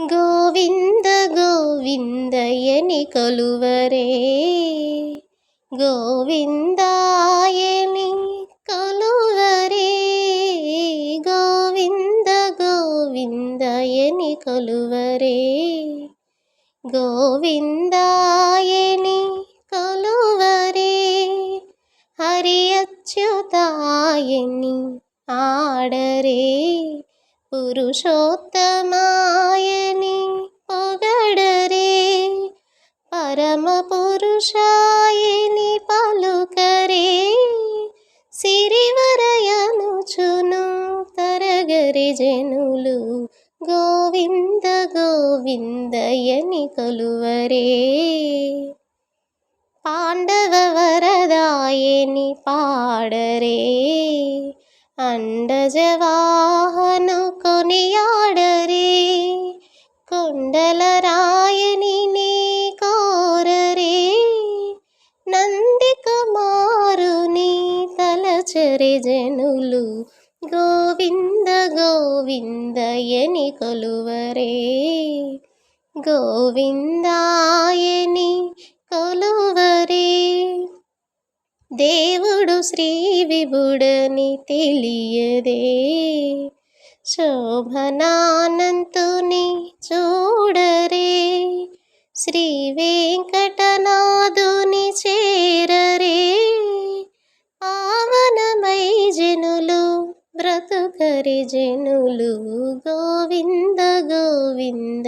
గోవింద గోవిందయని కొలువరే. గోవిందాయని కొలువరే. గోవింద గోవిందయని కొలువరే. గోవిందాయని కొలువరే. హరి అచ్యుతాయని ఆడరే. పురుషోత్తమా పరమ పురుషాయని పలుకరే సిరివరయనుచును తరగరి జనులు గోవింద గోవిందయని కొలువరే. పాండవ వరదాయని పాడరే అండజవాహను కొనియాడరే. చండిక కుమారుని తలచరి జనులు. గోవింద గోవిందయని కొలువరే. గోవిందాయని కొలువరే. దేవుడు శ్రీ విభుడని తెలియదే. శోభనానంతుని చూడరే. శ్రీ వెంకట బ్రతుకరి గోవింద గోవింద.